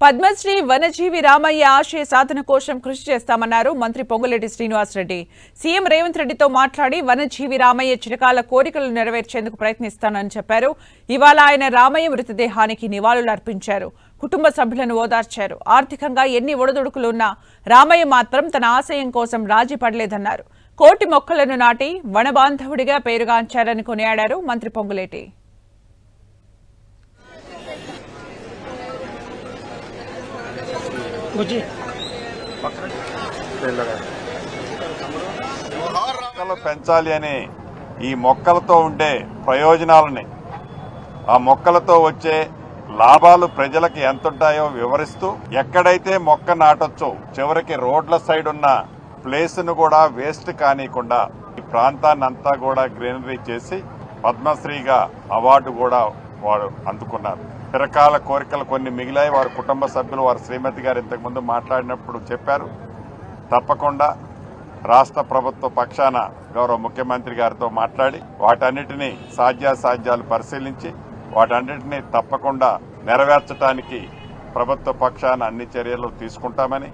పద్మశ్రీ వనజీవి రామయ్య ఆశయ సాధన కోసం కృషి చేస్తామన్నారు మంత్రి పొంగులేటి శ్రీనివాసరెడ్డి సీఎం రేవంత్ రెడ్డితో మాట్లాడి వనజీవి రామయ్య చిరకాల కోరికలు నెరవేర్చేందుకు ప్రయత్నిస్తానని చెప్పారు. ఇవాళ ఆయన రామయ్య మృతదేహానికి నివాళులు అర్పించారు. కుటుంబ సభ్యులను ఓదార్చారు. ఆర్థికంగా ఎన్ని ఒడదొడుకులున్నా రామయ్య మాత్రం తన ఆశయం కోసం రాజీ పడలేదన్నారు. కోటి మొక్కలను నాటి వనబాంధవుడిగా పేరుగాంచారని కొనియాడారు మంత్రి పొంగులేటి. మొక్కలు పెంచాలి అని ఈ మొక్కలతో ఉండే ప్రయోజనాలని ఆ మొక్కలతో వచ్చే లాభాలు ప్రజలకు ఎంతుంటాయో వివరిస్తూ ఎక్కడైతే మొక్క నాటొచ్చో చివరికి రోడ్ల సైడ్ ఉన్న ప్లేస్ను కూడా వేస్ట్ కానియకుండా ఈ ప్రాంతాన్ని అంతా కూడా గ్రీనరీ చేసి పద్మశ్రీగా అవార్డు కూడా వారు అందుకున్నారు. రకాల కోరికలు కొన్ని మిగిలాయి. వారి కుటుంబ సభ్యులు వారి శ్రీమతి గారు ఇంతకుముందు మాట్లాడినప్పుడు చెప్పారు. తప్పకుండా రాష్ట్ర ప్రభుత్వ పక్షాన గౌరవ ముఖ్యమంత్రి గారితో మాట్లాడి వాటన్నిటినీ సాధ్యాసాధ్యాలు పరిశీలించి వాటన్నిటినీ తప్పకుండా నెరవేర్చడానికి ప్రభుత్వ పక్షాన అన్ని చర్యలు తీసుకుంటామని